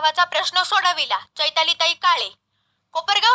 गावाचा प्रश्न सोडविला. चैतालीताई काळे.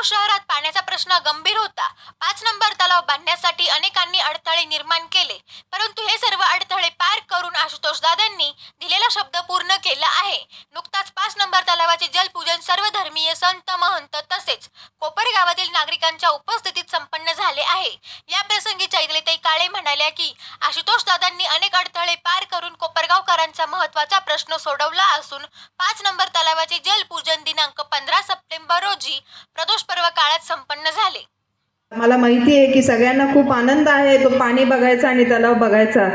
शहरात पाण्याचा प्रश्न गंभीर होता. पाच नंबर तलाव बांधण्यासाठी अनेकांनी अडथळे निर्माण केले. परंतु हे सर्व अडथळे पार करून आशुतोष दादांनी दिलेला शब्द पूर्ण केला आहे. नुकताच पाच नंबर तलावाचे जलपूजन सर्व धर्मीय संत महंत तसेच कोपरगावातील नागरिकांच्या उपस्थितीत संपन्न झाले आहे. या प्रसंगी चैतलीताई काळे म्हणाल्या की आशुतोष दादांनी अनेक अडथळे पार करून कोपरगावकरांचा महत्त्वाचा प्रश्न सोडवला असून पाच नंबर तलावाचे जलपूजन दिनांक पंधरा सप्टेंबर रोजी प्रदोष पर्व काळात संपन्न झाले. मला माहिती आहे की सगळ्यांना खूप आनंद आहे तो पाणी बघायचा आणि तलाव बघायचा.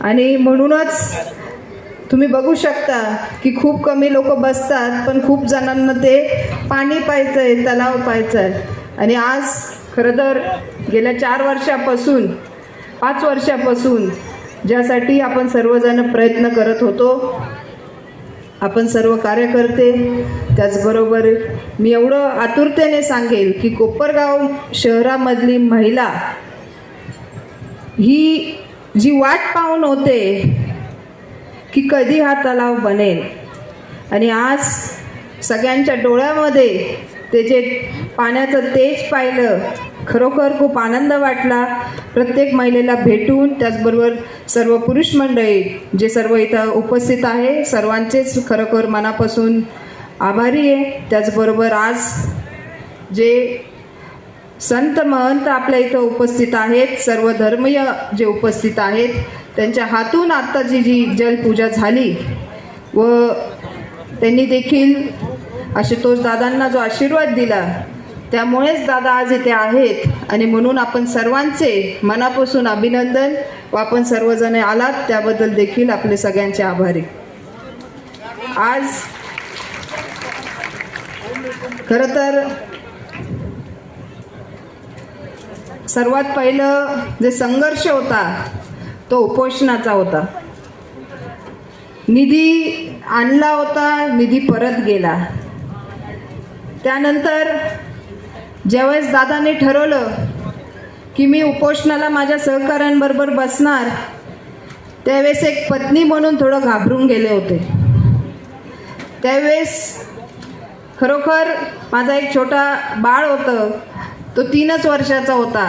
आणि म्हणूनच तुम्ही बघू शकता की खूप कमी लोक बसतात पण खूप जणांना ते पाणी पाहायचं आहे तलाव पाहायचं आहे आणि आज खरं तर गेल्या चार वर्षापासून पाच वर्षापासून ज्यासाठी आपण सर्वजण प्रयत्न करत होतो आपण सर्व कार्यकर्ते त्याचबरोबर मी एवढं आतुरतेने सांगेल की कोपरगाव शहरामधली महिला ही जी वाट पाहून होते की कधी हा तलाव बनेल. आणि आज सगळ्यांच्या डोळ्यामध्ये ते जे पाण्याचं तेज पाहिलं खरोखर खूप आनंद वाटला. प्रत्येक महिलेला भेटून त्याचबरोबर सर्व पुरुष मंडळी जे सर्व इथं उपस्थित आहे सर्वांचेच खरोखर मनापासून आभारी आहे. त्याचबरोबर आज जे संत महंत आपल्या इथं उपस्थित आहेत सर्व धर्मीय जे उपस्थित आहेत त्यांच्या हातून आत्ताची जी जलपूजा झाली व त्यांनी देखील आशुतोष दादांना जो आशीर्वाद दिला त्यामुळेच दादा आज इथे आहेत. आणि म्हणून आपण सर्वांचे मनापासून अभिनंदन व आपण सर्वजण आलात त्याबद्दल देखील आपले सगळ्यांचे आभारी. आज खरं तर सर्वात पहिलं जे संघर्ष होता तो उपोषणाचा होता. निधी आणला होता निधी परत गेला. त्यानंतर ज्यावेळेस दादाने ठरवलं की मी उपोषणाला माझ्या सहकाऱ्यांबरोबर बसणार त्यावेळेस एक पत्नी म्हणून थोडं घाबरून गेले होते. त्यावेळेस खरोखर माझा एक छोटा बाळ होतं तो तीनच वर्षाचा होता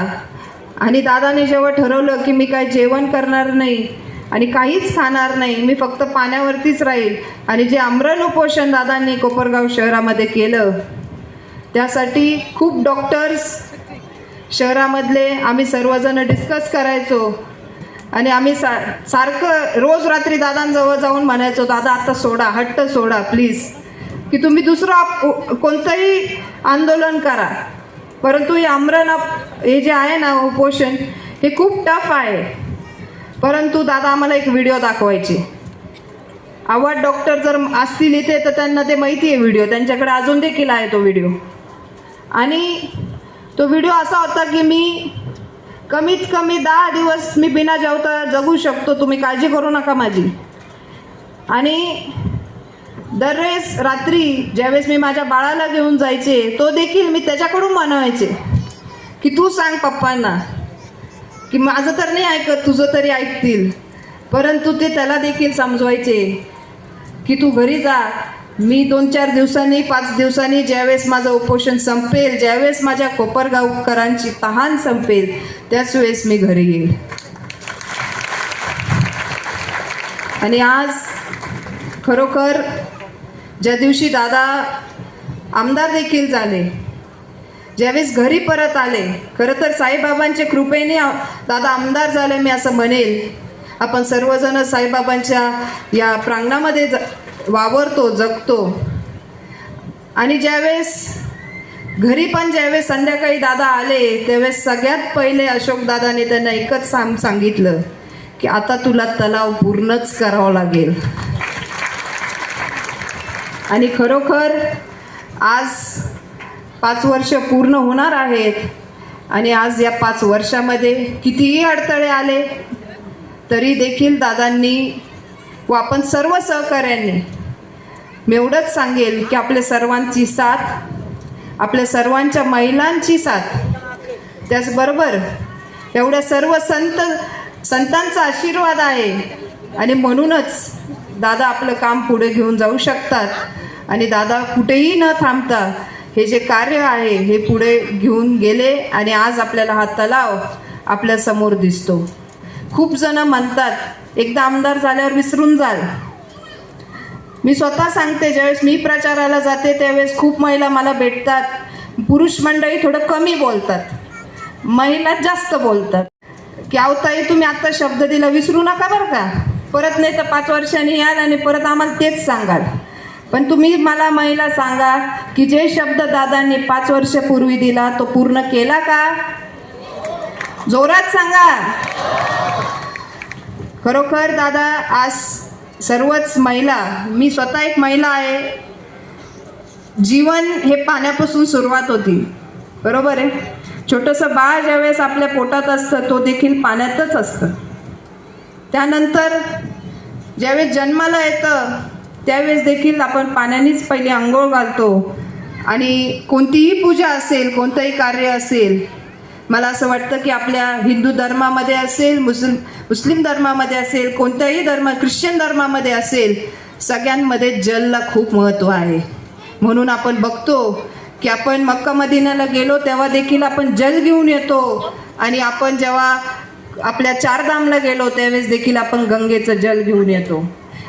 आणि दादाने जेव्हा ठरवलं की मी काय जेवण करणार नाही आणि काहीच खाणार नाही मी फक्त पाण्यावरतीच राहील आणि जे आमरण उपोषण दादांनी कोपरगाव शहरामध्ये केलं त्यासाठी खूप डॉक्टर्स शहरामधले आम्ही सर्वजण डिस्कस करायचो. आणि आम्ही सा सारखं रोज रात्री दादांजवळ जाऊन म्हणायचो दादा आता सोडा हट्ट सोडा प्लीज की तुम्ही दुसरं आप- कोणतंही आंदोलन करा. परंतु हे आमरण अप- हे जे आहे ना उपोषण हे खूप टफ आहे. परंतु दादा आम्हाला एक व्हिडिओ दाखवायचे. आवाज डॉक्टर जर असतील इथे तर त्यांना ते माहिती आहे व्हिडिओ त्यांच्याकडे अजून देखील आहे तो व्हिडिओ आणि तो व्हिडिओ असा होता की मी कमीत कमी दहा दिवस मी बिना जेवता जगू शकतो. तुम्ही काळजी करू नका माझी. आणि दरवेळेस रात्री ज्यावेळेस मी माझ्या बाळाला घेऊन जायचे तो देखील मी त्याच्याकडून मनवायचे. की तू सांग पप्पांना की माझं तर नाही ऐकत तुझं तरी ऐकतील. परंतु ते त्याला देखील समजवायचे की तू घरी जा मी दोन चार दिवसांनी पाच दिवसांनी ज्यावेळेस माझं उपोषण संपेल ज्यावेळेस माझ्या कोपरगावकरांची तहान संपेल त्याच वेळेस मी घरी येईल. आणि आज खरोखर ज्या दिवशी दादा आमदार देखील झाले ज्यावेळेस घरी परत आले खरं तर साईबाबांच्या कृपेने दादा आमदार झाले मी असं म्हणेल. आपण सर्वजण साईबाबांच्या या प्रांगणामध्ये जा वावरतो जगतो. आणि ज्यावेळेस घरी पण ज्यावेळेस संध्याकाळी दादा आले त्यावेळेस सगळ्यात पहिले अशोक दादाने त्यांना एकच सांग सांगितलं की आता तुला तलाव पूर्णच करावं लागेल. आणि खरोखर आज पाच वर्ष पूर्ण होणार आहेत आणि आज या पाच वर्षामध्ये कितीही अडथळे आले तरी देखील दादांनी व आपण सर्व सहकाऱ्यांनी मी एवढंच सांगेल की आपल्या सर्वांची साथ आपल्या सर्वांच्या महिलांची साथ. त्याचबरोबर एवढ्या सर्व संत संतांचा आशीर्वाद आहे. आणि म्हणूनच दादा आपलं काम पुढे घेऊन जाऊ शकतात. आणि दादा कुठेही न थांबता हे जे कार्य आहे हे पुढे घेऊन गेले आणि आज आपल्याला हा तलाव आपल्यासमोर दिसतो. खूप जण म्हणतात एकदा आमदार झाल्यावर विसरून जाल. मी स्वतः सांगते ज्यावेळेस मी प्रचाराला जाते त्यावेळेस खूप महिला मला भेटतात. पुरुष मंडळी थोडं कमी बोलतात. महिला जास्त बोलतात. की आवताई तुम्ही आत्ता शब्द दिला विसरू नका बरं का? परत नाही तर पाच वर्षांनी याल आणि परत आम्हाला तेच सांगाल. पण तुम्ही मला महिला सांगा की जे शब्द दादांनी पाच वर्षापूर्वी दिला तो पूर्ण केला का? जोरात सांगा. खरोखर दादा आज सर्वच महिला मी स्वतः एक महिला आहे. जीवन हे पाण्यापासून सुरुवात होती. बरोबर आहे? छोटंसं बाळ ज्यावेळेस आपल्या पोटात असतं तो देखील पाण्यातच असतं. त्यानंतर ज्यावेळेस जन्माला येतं त्यावेळेस देखील आपण पाण्यानेच पहिले आंघोळ घालतो. आणि कोणतीही पूजा असेल कोणतंही कार्य असेल मला असं वाटतं की आपल्या हिंदू धर्मामध्ये असेल मुस्लिम मुस्लिम धर्मामध्ये असेल कोणत्याही धर्म ख्रिश्चन धर्मामध्ये असेल सगळ्यांमध्ये जलला खूप महत्त्व आहे. म्हणून आपण बघतो की आपण मक्का मदिनाला गेलो तेव्हा देखील आपण जल घेऊन येतो. आणि आपण जेव्हा आपल्या चारधामला गेलो त्यावेळेस देखील आपण गंगेचं जल घेऊन येतो.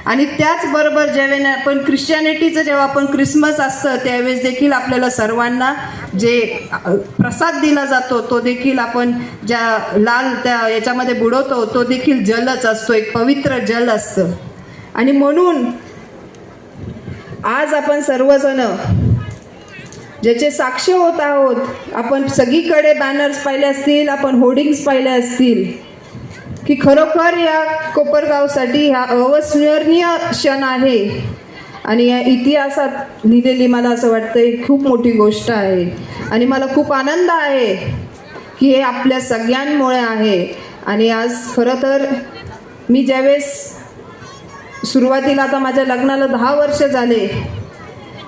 आणि त्याचबरोबर ज्यावेळेला आपण ख्रिश्चॅनिटीचं जेव्हा आपण क्रिसमस असतं त्यावेळेस देखील आपल्याला सर्वांना जे प्रसाद दिला जातो तो देखील आपण ज्या लाल त्या याच्यामध्ये बुडवतो तो देखील जलच असतो एक पवित्र जल असतं. आणि म्हणून आज आपण सर्वजण ज्याचे साक्ष होत आहोत आपण सगळीकडे बॅनर्स पाहिले असतील आपण होर्डिंग्स पाहिले असतील की खरोखर या कोपरगावसाठी हा अविस्मरणीय क्षण आहे. आणि या इतिहासात लिहिलेली मला असं वाटतं ही खूप मोठी गोष्ट आहे. आणि मला खूप आनंद आहे की हे आपल्या सगळ्यांमुळे आहे. आणि आज खरं तर मी ज्यावेळेस सुरुवातीला आता माझ्या लग्नाला दहा वर्ष झाले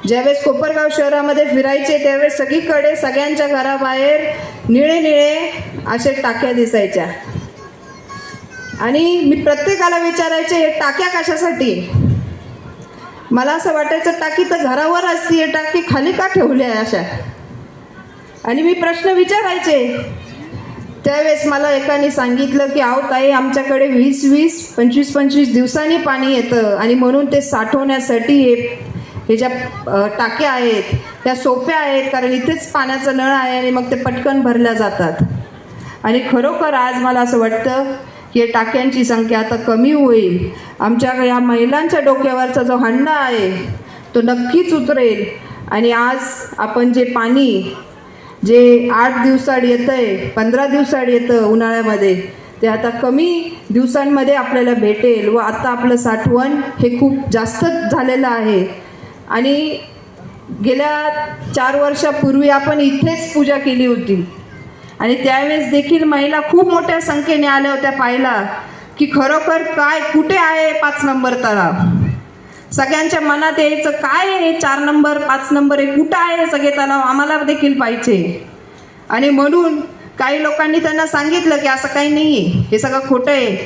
ज्यावेळेस कोपरगाव शहरामध्ये फिरायचे त्यावेळेस सगळीकडे सगळ्यांच्या घराबाहेर निळे निळे असे टाक्या दिसायच्या. आणि मी प्रत्येकाला विचारायचे हे टाक्या कशासाठी? मला असं वाटायचं टाकी तर घरावर असती हे टाकी खाली का ठेवली आहे अशा? आणि मी प्रश्न विचारायचे. त्यावेळेस मला एकाने सांगितलं की आहो ताई आमच्याकडे वीस वीस पंचवीस पंचवीस दिवसांनी पाणी येतं आणि म्हणून ते साठवण्यासाठी हे हे ज्या टाक्या आहेत त्या सोप्या आहेत कारण इथेच पाण्याचा नळ आहे आणि मग ते पटकन भरल्या जातात. आणि खरोखर आज मला असं वाटतं की टाक्यांची संख्या आता कमी होईल. आमच्या या महिलांच्या डोक्यावरचा जो हंडा आहे तो नक्कीच उतरेल. आणि आज आपण जे पाणी जे आठ दिवसाड येतं आहे पंधरा दिवसाड येतं उन्हाळ्यामध्ये ते आता कमी दिवसांमध्ये आपल्याला भेटेल व आता आपलं साठवण हे खूप जास्त झालेलं आहे. आणि गेल्या चार वर्षापूर्वी आपण इथेच पूजा केली होती. आणि त्यावेळेस देखील महिला खूप मोठ्या संख्येने आल्या होत्या पाहायला की खरोखर काय कुठे आहे पाच नंबर तलाव? सगळ्यांच्या मनात यायचं काय आहे हे चार नंबर पाच नंबर हे कुठं आहे सगळे तलाव? आम्हाला देखील पाहिजे आणि म्हणून काही लोकांनी त्यांना सांगितलं की असं काही नाही आहे हे सगळं खोटं आहे.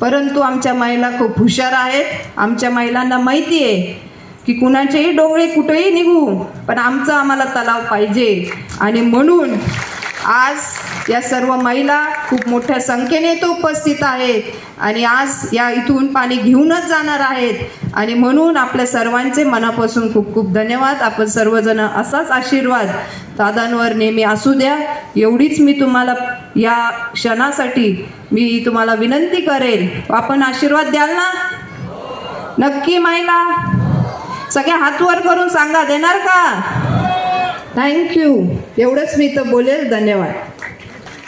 परंतु आमच्या महिला खूप हुशार आहेत. आमच्या महिलांना माहिती आहे की कुणाचेही डोळे कुठेही निघू पण आमचं आम्हाला तलाव पाहिजे. आणि म्हणून आज या सर्व महिला खूप मोठ्या संख्येने तो उपस्थित आहेत आणि आज या इथून पाणी घेऊनच जाणार आहेत. आणि म्हणून आपल्या सर्वांचे मनापासून खूप खूप धन्यवाद. आपण सर्वजण असाच आशीर्वाद दादांवर नेहमी असू द्या. एवढीच मी तुम्हाला या क्षणासाठी मी तुम्हाला विनंती करेल. आपण आशीर्वाद द्याल ना? नक्की महिला. सगळ्या हातवर करून सांगा देणार का? थँक्यू एवढंच मी तर बोलेल. धन्यवाद.